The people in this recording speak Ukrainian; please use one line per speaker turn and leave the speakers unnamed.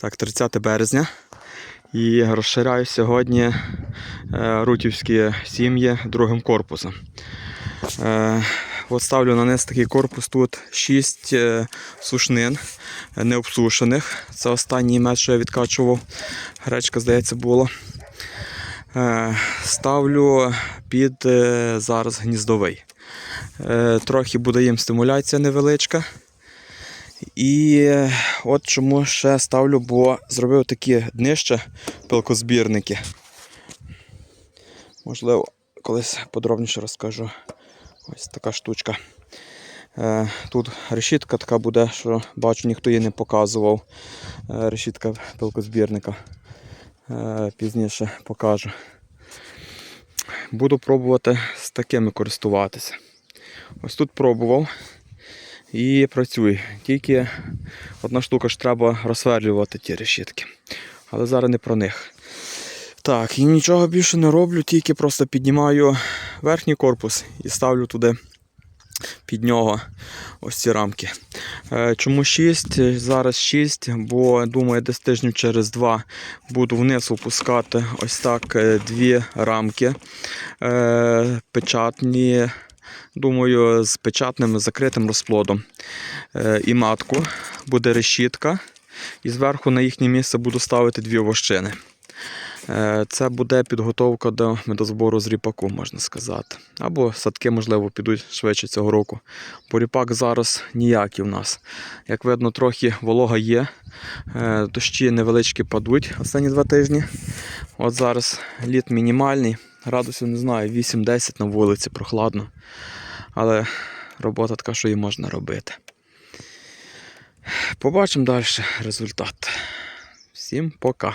Так, 30 березня. І розширяю сьогодні е, рутівські сім'ї другим корпусом. Е, от ставлю на низ такий корпус. Тут 6 е, сушнин необсушених. Це останній мед, що я відкачував. Гречка, здається, була. Ставлю під зараз гніздовий. Трохи буде їм стимуляція невеличка. І от чому ще ставлю, бо зробив такі днища пилкозбірники. Можливо, колись подробніше розкажу. Ось така штучка. Е, Тут решітка така буде, що бачу, ніхто її не показував. Е, Решітка пилкозбірника. Е, Пізніше покажу. Буду пробувати з такими користуватися. Ось тут пробував і працює. Тільки одна штука ж треба розсверлювати ті решітки. Але зараз не про них. Так, і нічого більше не роблю, тільки просто піднімаю верхній корпус і ставлю туди під нього ось ці рамки. Е, Чому 6? Зараз 6, бо думаю, десь тижнів через два буду вниз опускати ось так е, дві рамки е, печатні. Думаю, з печатним закритим розплодом. Е, І матку буде решітка. І зверху на їхнє місце буду ставити дві вощини. Е, Це буде підготовка до медозбору з ріпаку, можна сказати. Або садки, можливо, підуть швидше цього року. Бо ріпак зараз ніякий в нас. Як видно, трохи волога є. Е, Дощі невеличкі падуть останні два тижні. От зараз літ мінімальний. Градусів не знаю, 8-10 на вулиці прохладно. Але робота така, що її можна робити. Побачимо далі результат. Всім пока.